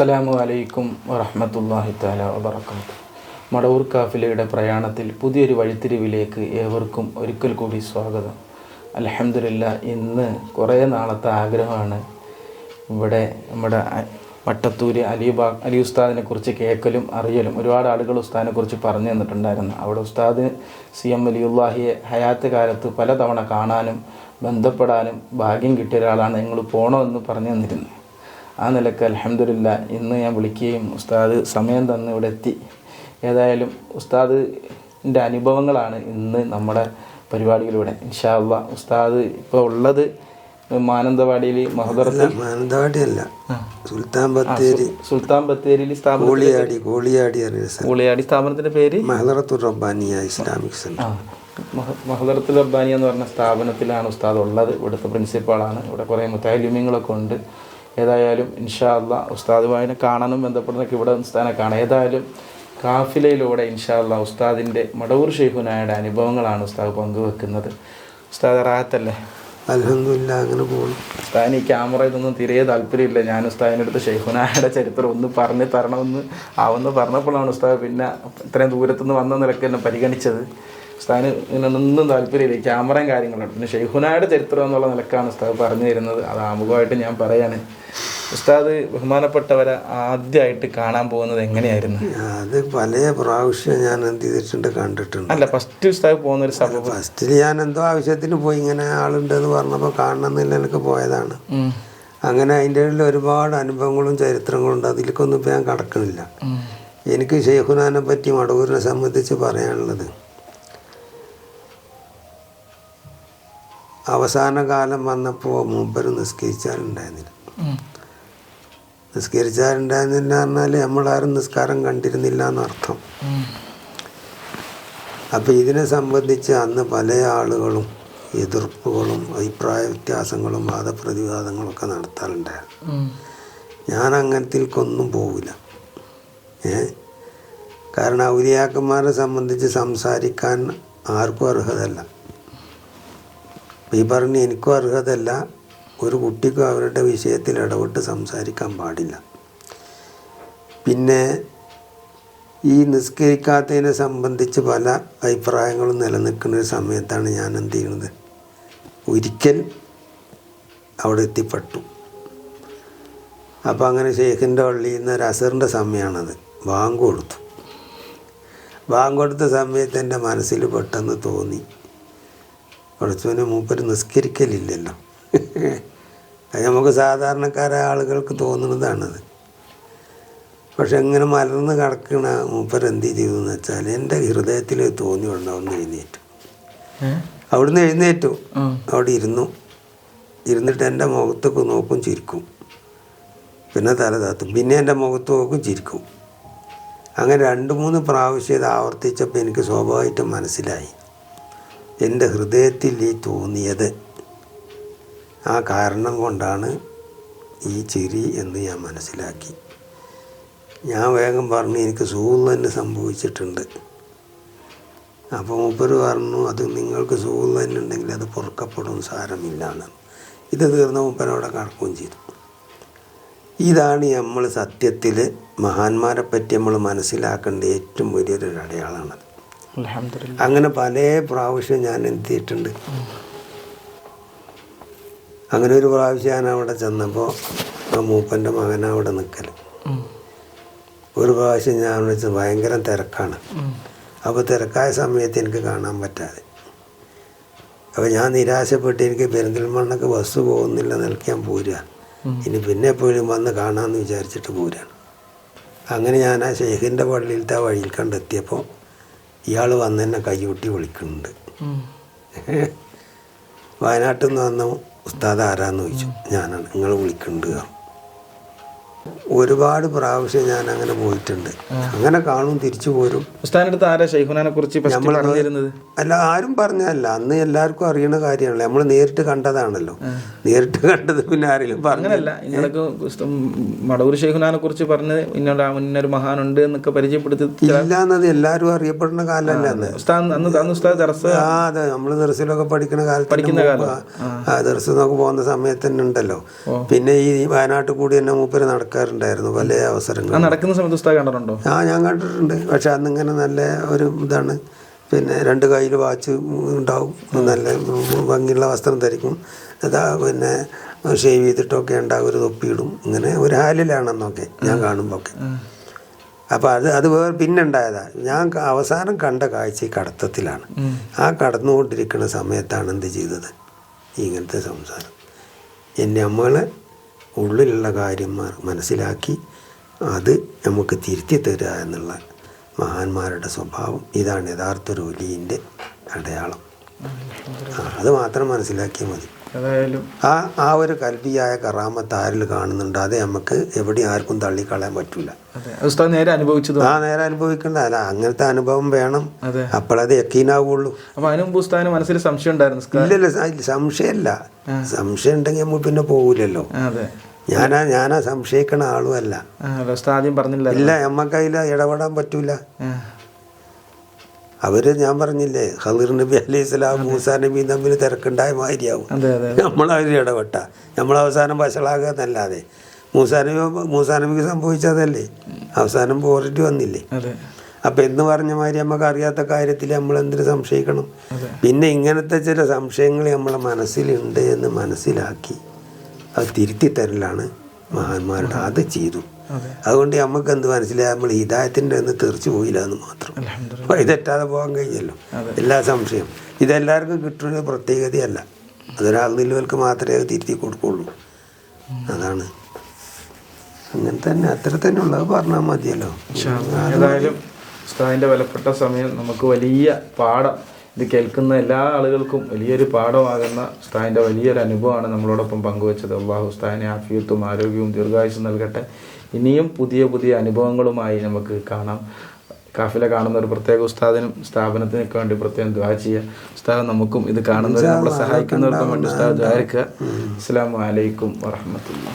അസ്സലാമു അലൈക്കും വറഹമത്തല്ലാഹി താല വബർക്കാത്തു മടവൂർ കാഫിലയുടെ പ്രയാണത്തിൽ പുതിയൊരു വഴിത്തിരിവിലേക്ക് ഏവർക്കും ഒരിക്കൽ കൂടി സ്വാഗതം. അലഹമില്ല ഇന്ന് കുറേ നാളത്തെ ആഗ്രഹമാണ്. ഇവിടെ നമ്മുടെ വട്ടത്തൂര് അലിബാ അലി ഉസ്താദിനെ കുറിച്ച് കേൾക്കലും അറിയലും. ഒരുപാട് ആളുകൾ ഉസ്താദിനെ കുറിച്ച് പറഞ്ഞു തന്നിട്ടുണ്ടായിരുന്നു. അവിടെ ഉസ്താദ് സി എം അലിയുല്ലാഹിയെ ഹയാത്ത് കാലത്ത് പലതവണ കാണാനും ബന്ധപ്പെടാനും ഭാഗ്യം കിട്ടിയ ഒരാളാണ് നിങ്ങൾ പോകണമെന്ന് പറഞ്ഞു തന്നിരുന്നു. ആ നിലയ്ക്ക് അലഹമില്ല ഇന്ന് ഞാൻ വിളിക്കുകയും ഉസ്താദ് സമയം തന്ന് ഇവിടെ എത്തി. ഏതായാലും ഉസ്താദിന്റെ അനുഭവങ്ങളാണ് ഇന്ന് നമ്മുടെ പരിപാടികളിലൂടെ ഇൻഷാ അള്ളാ ഉസ്താദ് ഇപ്പോൾ ഉള്ളത് മാനന്തവാടിയിൽ മഹദറത്തിൽ മാനന്തവാടിയല്ല. സുൽത്താൻ ബത്തേരി. സുൽത്താൻ ബത്തേരിയിൽ കോളിയാടി കോളിയാടി കൂളിയാടി സ്ഥാപനത്തിന്റെ പേര്? Mahadarathur Rabbaniya Islamic centre. Rabbaniya Mahadarathul Rabbani എന്ന് പറഞ്ഞ സ്ഥാപനത്തിലാണ് ഉസ്താദ് ഉള്ളത്. ഇവിടുത്തെ പ്രിൻസിപ്പാളാണ്. ഇവിടെ കുറേ മുത്താലിമ്യങ്ങളൊക്കെ ഉണ്ട്. ഏതായാലും ഇൻഷാ അള്ളാ ഉസ്താദുമായി കാണാനും ബന്ധപ്പെടുന്നൊക്കെ ഇവിടെ ഉസ്താദിനെ കാണാം. ഏതായാലും കാഫിലയിലൂടെ ഇൻഷാ അള്ളാ ഉസ്താദിന്റെ മടവൂർ ഷെയ്ഖുനായുടെ അനുഭവങ്ങളാണ് ഉസ്താദ് പങ്കുവെക്കുന്നത്. ഉസ്താദ് റാഹത്തല്ലേ? അലഹമില്ല അങ്ങനെ പോകും ഉസ്താദിന് ഈ ക്യാമറ ഇതൊന്നും തീരെ താല്പര്യമില്ല. ഞാൻ ഉസ്താദിന്റെ അടുത്ത് ഷെയ്ഖുനായുടെ ചരിത്രം ഒന്ന് പറഞ്ഞ് തരണമെന്ന് ആവെന്ന് പറഞ്ഞപ്പോഴാണ് ഉസ്താദ് പിന്നെ ഇത്രയും ദൂരത്തുനിന്ന് വന്ന നിലയ്ക്ക് എന്നെ പരിഗണിച്ചത്. ഉസ്താദിന് ഇതിനൊന്നും താല്പര്യമില്ല. ക്യാമറയും കാര്യങ്ങളുണ്ട്. പിന്നെ ഷെയ്ഖുനായുടെ ചരിത്രം എന്നുള്ള നിലക്കാണ് ഉസ്താദ് പറഞ്ഞു തരുന്നത്. അത് ആമുഖമായിട്ട് ഞാൻ പറയാണ്. ഉസ്താദ് ബഹുമാനപ്പെട്ടവരെ ആദ്യമായിട്ട് കാണാൻ പോകുന്നത് എങ്ങനെയായിരുന്നു? അത് പല പ്രാവശ്യം ഞാൻ എന്ത് ചെയ്തിട്ടുണ്ട് കണ്ടിട്ടുണ്ട്. അല്ല ഫസ്റ്റ് ഉസ്താദ് പോകുന്ന ഒരു സഭ ഫസ്റ്റിൽ ഞാൻ എന്തോ ആവശ്യത്തിന് പോയി. ഇങ്ങനെ ആളുണ്ടെന്ന് പറഞ്ഞപ്പോൾ കാണണമെന്നില്ല എനിക്ക് പോയതാണ്. അങ്ങനെ അതിന്റെ ഉള്ളിൽ ഒരുപാട് അനുഭവങ്ങളും ചരിത്രങ്ങളും ഉണ്ട്. അതിലേക്കൊന്നും ഇപ്പം ഞാൻ കടക്കണില്ല. എനിക്ക് ഷെയ്ഖുനാനെ പറ്റി മടവൂരിനെ സംബന്ധിച്ച് പറയാനുള്ളത് അവസാന കാലം വന്നപ്പോൾ മൂപ്പർ നിസ്കരിച്ചാലുണ്ടായിരുന്നില്ല. നിസ്കരിച്ചാലുണ്ടായിരുന്നില്ല പറഞ്ഞാൽ നമ്മളാരും നിസ്കാരം കണ്ടിരുന്നില്ല എന്നർത്ഥം അപ്പം ഇതിനെ സംബന്ധിച്ച് അന്ന് പല ആളുകളും എതിർപ്പുകളും അഭിപ്രായ വ്യത്യാസങ്ങളും വാദപ്രതിവാദങ്ങളൊക്കെ നടത്താറുണ്ടായിരുന്നു. ഞാൻ അങ്ങനത്തേക്കൊന്നും പോവില്ല. ഏ? കാരണം ഔലിയാക്കന്മാരെ സംബന്ധിച്ച് സംസാരിക്കാൻ ആർക്കും അർഹതല്ല. ഈ പറഞ്ഞ് എനിക്കും അർഹതല്ല. ഒരു കുട്ടിക്കും അവരുടെ വിഷയത്തിൽ ഇടപെട്ട് സംസാരിക്കാൻ പാടില്ല. പിന്നെ ഈ നിസ്കരിക്കാത്തതിനെ സംബന്ധിച്ച് പല അഭിപ്രായങ്ങളും നിലനിൽക്കുന്ന ഒരു സമയത്താണ് ഞാൻ എന്ത് ചെയ്യുന്നത്? ഒരിക്കൽ അവിടെ എത്തിപ്പെട്ടു. അപ്പോൾ അങ്ങനെ ഷെയ്ഖിന്റെ പള്ളിയിൽ നിന്ന് ഒരു അസറിന്റെ സമയമാണത്. ബാങ്ക് കൊടുത്തു. ബാങ്ക് കൊടുത്ത സമയത്ത് എന്റെ മനസ്സിൽ പെട്ടെന്ന് തോന്നി. പഠിച്ചവന് മൂപ്പർ നിസ്കരിക്കലില്ലല്ലോ. അത് നമുക്ക് സാധാരണക്കാരായ ആളുകൾക്ക് തോന്നുന്നതാണത്. പക്ഷെ എങ്ങനെ മലർന്ന് കിടക്കണ മൂപ്പർ എന്ത് ചെയ്തു എന്ന് വെച്ചാൽ എന്റെ ഹൃദയത്തിൽ തോന്നി കൊണ്ട് അവിടുന്ന് എഴുന്നേറ്റു. അവിടുന്ന് എഴുന്നേറ്റു. അവിടെ ഇരുന്നു. ഇരുന്നിട്ട് എന്റെ മുഖത്തൊക്കെ നോക്കും ചിരിക്കും. പിന്നെ തല താത്തും. പിന്നെ എന്റെ മുഖത്ത് നോക്കും ചിരിക്കും. അങ്ങനെ രണ്ട് മൂന്ന് പ്രാവശ്യം ഇത് ആവർത്തിച്ചപ്പോൾ എനിക്ക് സ്വാഭാവികമായിട്ടും മനസ്സിലായി. എന്റെ ഹൃദയത്തിൽ ഈ തോന്നിയത്. ആ കാരണം കൊണ്ടാണ് ഈ ചിരി എന്ന് ഞാൻ മനസ്സിലാക്കി. ഞാൻ വേഗം പറഞ്ഞു എനിക്ക് സുഖം തന്നെ സംഭവിച്ചിട്ടുണ്ട്. അപ്പോൾ മൂപ്പര് പറഞ്ഞു അത് നിങ്ങൾക്ക് സുഖം തന്നെ ഉണ്ടെങ്കിൽ അത് പൊറുക്കപ്പെടും സാരമില്ല എന്ന്. ഇത് തീർന്ന മൂപ്പരവിടെ കടക്കുകയും ചെയ്തു. ഇതാണ് നമ്മൾ സത്യത്തിൽ മഹാന്മാരെ പറ്റി നമ്മൾ മനസ്സിലാക്കേണ്ട ഏറ്റവും വലിയൊരു അടയാളമാണത്. അങ്ങനെ പല പ്രാവശ്യം ഞാൻ എത്തിയിട്ടുണ്ട്. അങ്ങനെ ഒരു പ്രാവശ്യം ഞാൻ അവിടെ ചെന്നപ്പോൾ ആ മൂപ്പന്റെ മകൻ അവിടെ നിൽക്കൽ ഒരു പ്രാവശ്യം ഞാൻ അവിടെ വെച്ച് ഭയങ്കര തിരക്കാണ്. അപ്പോൾ തിരക്കായ സമയത്ത് എനിക്ക് കാണാൻ പറ്റാതെ. അപ്പോൾ ഞാൻ നിരാശപ്പെട്ട് എനിക്ക് പെരിന്തൽമണ്ണക്ക് ബസ് പോകുന്നില്ല നിൽക്കാൻ പോരാ പോരുക. ഇനി പിന്നെ എപ്പോഴും വന്ന് കാണാമെന്ന് വിചാരിച്ചിട്ട് പോരാണ്. അങ്ങനെ ഞാൻ ആ ഷെയ്ഖിന്റെ പള്ളിയിലത്തെ ആ വഴിയിൽ കണ്ടെത്തിയപ്പോൾ ഇയാൾ വന്ന് എന്നെ കൈകൊട്ടി വിളിക്കുന്നുണ്ട്. വയനാട്ടിൽ നിന്ന് വന്ന ഉസ്താദ് ആരാന്ന് ചോദിച്ചു ഞാനാണ് നിങ്ങൾ വിളിക്കുന്നുണ്ട്. ഒരുപാട് പ്രാവശ്യം ഞാൻ അങ്ങനെ പോയിട്ടുണ്ട്. അങ്ങനെ കാണും തിരിച്ചു പോരും. ആരാ ഷെയ്ഖുനാനെ കുറിച്ച് അല്ല ആരും പറഞ്ഞല്ല. അന്ന് എല്ലാവർക്കും അറിയണ കാര്യമാണല്ലോ. നമ്മൾ നേരിട്ട് കണ്ടതാണല്ലോ. നേരിട്ട് കണ്ടത് പിന്നെ ആരെങ്കിലും പറഞ്ഞല്ല നിങ്ങൾക്ക് മടവൂർ ഷെയ്ഖുനാനെ കുറിച്ച് പറഞ്ഞ് ഇന്നോട് മഹാനുണ്ട് എന്നൊക്കെ പരിചയപ്പെടുത്തി ഇല്ല എന്നത് എല്ലാവരും അറിയപ്പെടുന്ന കാലമല്ല അന്ന്? ആ അതെ. നമ്മൾ ദർസിലൊക്കെ പഠിക്കുന്ന കാലത്ത് പഠിക്കുന്ന കാലം. പോകുന്ന സമയത്ത് തന്നെ ഉണ്ടല്ലോ. പിന്നെ ഈ വയനാട്ടിൽ കൂടി തന്നെ മൂപ്പര് നടക്കാൻ നടക്കാറുണ്ടായിരുന്നു പല അവസരങ്ങൾ നടക്കുന്ന സമയത്ത് ഉസ്താദ് കണ്ടിട്ടുണ്ടോ? ആ ഞാൻ കണ്ടിട്ടുണ്ട്. പക്ഷെ അന്നിങ്ങനെ നല്ല ഒരു ഇതാണ്. പിന്നെ രണ്ട് കയ്യിൽ വാച്ച് ഉണ്ടാവും. നല്ല ഭംഗിയുള്ള വസ്ത്രം ധരിക്കും. അതാ പിന്നെ ഷേവ് ചെയ്തിട്ടൊക്കെ ഉണ്ടാകും ഒരു തൊപ്പിയിടും. ഇങ്ങനെ ഒരു ഹാലിലാണെന്നൊക്കെ ഞാൻ കാണുമ്പോൾ ഒക്കെ അപ്പോൾ അത് അത് വേറെ പിന്നെ ഞാൻ അവസാനം കണ്ട കാഴ്ച ഈ കടത്തത്തിലാണ്. ആ കടന്നുകൊണ്ടിരിക്കുന്ന സമയത്താണ് എന്ത് ചെയ്തത്? ഇങ്ങനത്തെ സംസാരം. എന്റെ നമ്മളെ ഉള്ളിലുള്ള കാര്യം മനസ്സിലാക്കി അത് നമുക്ക് തിരുത്തി തരിക എന്നുള്ള മഹാന്മാരുടെ സ്വഭാവം. ഇതാണ് യഥാർത്ഥ ഒരു ഒലിയിന്റെ അടയാളം അത് മാത്രം മനസ്സിലാക്കിയാൽ മതി. ഏതായാലും ആ ആ ഒരു കൽവിയായ കറാമത്ത് ആരിൽ കാണുന്നുണ്ട്? അത് നമുക്ക് എവിടെ ആർക്കും തള്ളിക്കളയാൻ പറ്റില്ല ഉസ്താദ് നേരെ അനുഭവിച്ചത്? ആ നേരെ അനുഭവിക്കണ്ട. അല്ല അങ്ങനത്തെ അനുഭവം വേണം. അപ്പോഴത് യക്കീനാവുള്ളൂ. അപ്പൊ ഉസ്താദിന് മനസ്സിൽ സംശയം ഉണ്ടായിരുന്നു ഇല്ല ഇല്ലല്ലോ സംശയമല്ല സംശയം ഉണ്ടെങ്കിൽ നമ്മൾ പിന്നെ പോകില്ലല്ലോ ഞാനാ ഞാനാ സംശയിക്കണ ആളുമല്ല. ആദ്യം പറഞ്ഞില്ല. ഇല്ല നമ്മക്കതിൽ ഇടപെടാൻ പറ്റൂല. അവർ ഞാൻ പറഞ്ഞില്ലേ ഹലീർ നബി അലൈഹി സ്വലാം മൂസ നബിയും തമ്മിൽ തിരക്കുണ്ടായ മാതിരിയാവും. നമ്മളവർ ഇടപെട്ട. നമ്മൾ അവസാനം വഷളാകുക എന്നല്ലാതെ മൂസാ നബി മൂസാ നബിക്ക് സംഭവിച്ചതല്ലേ? അവസാനം പോറിട്ട് വന്നില്ലേ? അപ്പം എന്ന് പറഞ്ഞ മാതിരി നമുക്ക് അറിയാത്ത കാര്യത്തിൽ നമ്മൾ എന്തിനു സംശയിക്കണം? പിന്നെ ഇങ്ങനത്തെ ചില സംശയങ്ങൾ നമ്മളെ മനസ്സിലുണ്ട് എന്ന് മനസ്സിലാക്കി അത് തിരുത്തി തരലാണ് മഹാന്മാരുടെ അത് ചെയ്തു. അതുകൊണ്ട് നമുക്ക് എന്ത് മനസ്സിലായി? നമ്മൾ ഹിതായത്തിന്റെ ഒന്ന് തെറിച്ചു പോയില്ല എന്ന് മാത്രം ഇതെറ്റാതെ പോകാൻ കഴിഞ്ഞല്ലോ. എല്ലാ സംശയം. ഇതെല്ലാവർക്കും കിട്ടുന്ന പ്രത്യേകതയല്ല. അതൊരാളിലുകൾക്ക് മാത്രമേ അത് തിരുത്തി കൊടുക്കുള്ളൂ. അതാണ്. അങ്ങനെ തന്നെ അത്ര തന്നെ ഉള്ളത് പറഞ്ഞാൽ മതിയല്ലോ. ഏതായാലും ഉസ്താദിന്റെ വിലപ്പെട്ട സമയം നമുക്ക് വലിയ പാഠം ഇത് കേൾക്കുന്ന എല്ലാ ആളുകൾക്കും വലിയൊരു പാഠമാകുന്ന ഉസ്താദിന്റെ വലിയൊരു അനുഭവമാണ് നമ്മളോടൊപ്പം പങ്കുവച്ചത്. അള്ളാഹു ഉസ്താദിനെ ആഫിയത്തും ആരോഗ്യവും ദീർഘായുസും നൽകട്ടെ. ഇനിയും പുതിയ പുതിയ അനുഭവങ്ങളുമായി നമുക്ക് കാണാം. കാഫില കാണുന്ന ഒരു പ്രത്യേക ഉസ്താദിനും സ്ഥാപനത്തിനൊക്കെ വേണ്ടി പ്രത്യേകം ദ്വാ ചെയ്യുക ഉസ്താദ് നമുക്കും ഇത് കാണുന്നവർ നമ്മളെ സഹായിക്കുന്നവർക്കും വേണ്ടി ഉസ്താദ് ദ്വാരിക്കുക അസ്സാം വലൈക്കും വറഹമത്തുള്ള